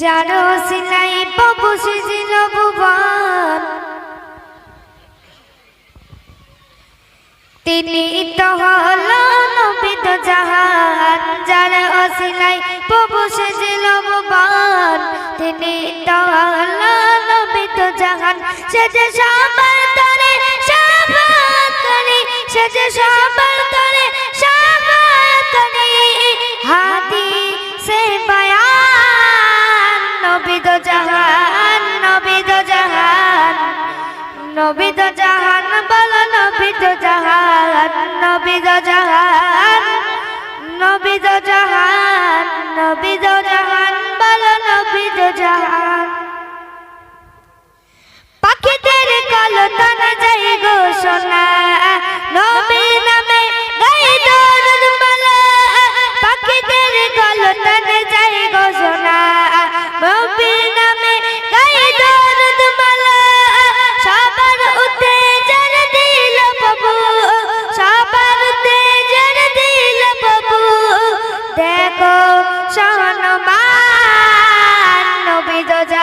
যার সিলাই বাবু সেজিল ভুবন। তিনি তো হল নবিত জাহান। যার অসিলাই বাবু সেজিল ভুবন। তিনি তো হল নবিত জাহান। সে যে সবার তরে সবার করে সে যে সবার বয়ান নবিদ জাহান নবিদ জাহান। নবিদ জাহান বল নবিদ জাহান। নবিদ জাহান জাহান জাহান।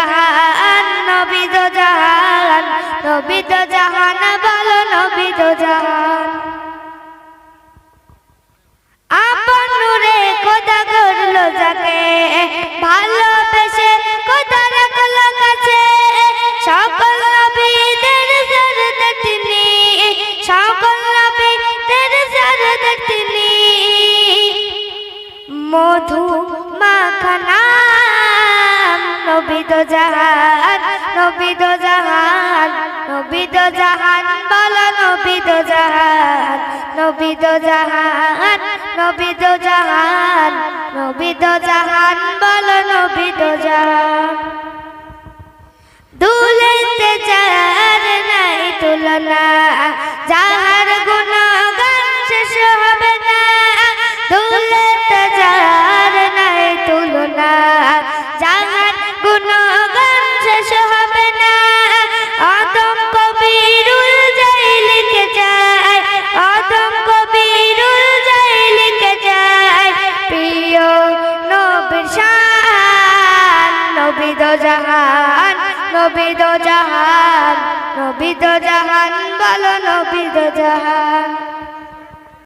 জাহান নবিদ জাহান নবিদ জাহান, বলো নবিদ জাহান। আপন নূরে খোদা করল যাকে, ভালোবেসে রাখল কাছে। সকল নবীদের সকল নবীদের মধু মাখানা নবিদ জাহান, নবী তো জাহান, নবী তো জাহান, বল তো জাহান, নবী তো জাহান, নবী তো জাহান, নবী তো জাহান, বল শান দো জাহান নবী দো জাহান নবী দো জাহান বলো নবী দো জাহান।